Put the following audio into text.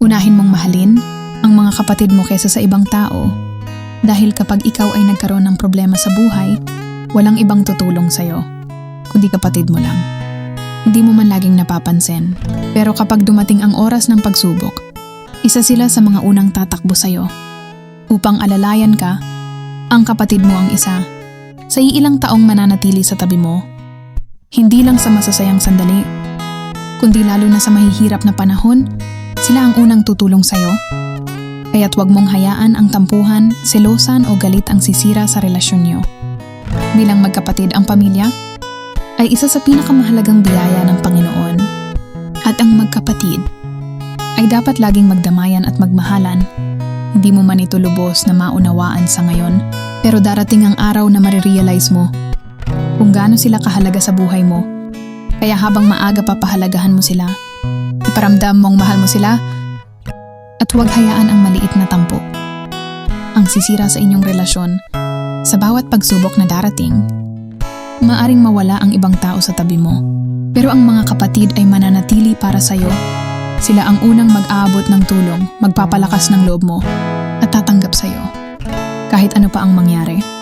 Unahin mong mahalin ang mga kapatid mo kesa sa ibang tao dahil kapag ikaw ay nagkaroon ng problema sa buhay, walang ibang tutulong sa'yo, kundi kapatid mo lang. Hindi mo man laging napapansin, pero kapag dumating ang oras ng pagsubok, isa sila sa mga unang tatakbo sa'yo. Upang alalayan ka, ang kapatid mo ang isa. Sa iilang taong mananatili sa tabi mo, hindi lang sa masasayang sandali, kundi lalo na sa mahihirap na panahon, sila ang unang tutulong sa'yo. Kaya't huwag mong hayaan ang tampuhan, selosan o galit ang sisira sa relasyon niyo. Bilang magkapatid ang pamilya, ay isa sa pinakamahalagang biyaya ng Panginoon. At ang magkapatid ay dapat laging magdamayan at magmahalan. Hindi mo man ito lubos na maunawaan sa ngayon, pero darating ang araw na marirealize mo kung gaano sila kahalaga sa buhay mo. Kaya habang maaga pa pahalagahan mo sila, iparamdam mong mahal mo sila at huwag hayaan ang maliit na tampo. Ang sisira sa inyong relasyon, sa bawat pagsubok na darating, maaring mawala ang ibang tao sa tabi mo. Pero ang mga kapatid ay mananatili para sa'yo. Sila ang unang mag-aabot ng tulong, magpapalakas ng loob mo, at tatanggap sa'yo. Kahit ano pa ang mangyari.